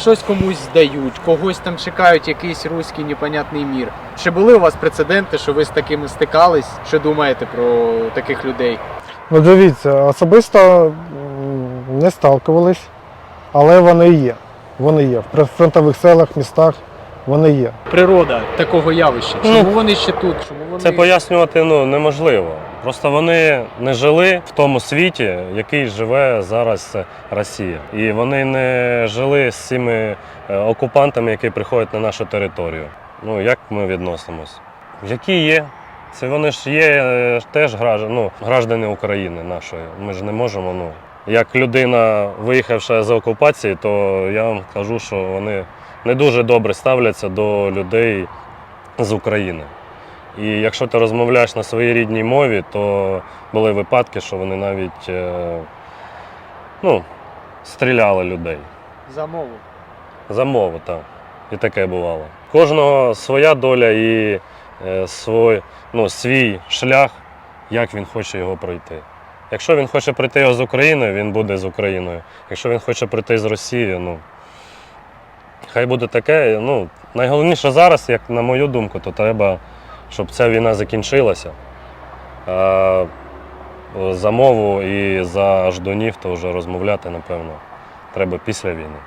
Щось комусь здають, когось там чекають якийсь руський непонятний мір. Чи були у вас прецеденти, що ви з такими стикались? Що думаєте про таких людей? Ну дивіться, особисто не сталкувались, але вони є. Вони є. В прифронтових селах, містах вони є. Природа такого явища. Чому Ну, вони ще тут? Чому вони Це пояснювати ну, неможливо. Просто вони не жили в тому світі, який живе зараз Росія. І вони не жили з цими е, окупантами, які приходять на нашу територію. Ну, як ми відносимось? Які є? Це вони ж є е, теж ну, граждани України нашої. Ми ж не можемо. Ну, як людина, виїхавша з окупації, то я вам кажу, що вони не дуже добре ставляться до людей з України. І якщо ти розмовляєш на своїй рідній мові, то були випадки, що вони навіть е, ну, стріляли людей. за мову? За мову, так. І таке бувало. Кожного своя доля і е, свой, ну, свій шлях, як він хоче його пройти. Якщо він хоче пройти його з Україною, він буде з Україною. Якщо він хоче пройти з Росією, ну хай буде таке. Ну, найголовніше зараз, як на мою думку, то треба, щоб ця війна закінчилася. А за мову і за ждунів то вже розмовляти, напевно, треба після війни.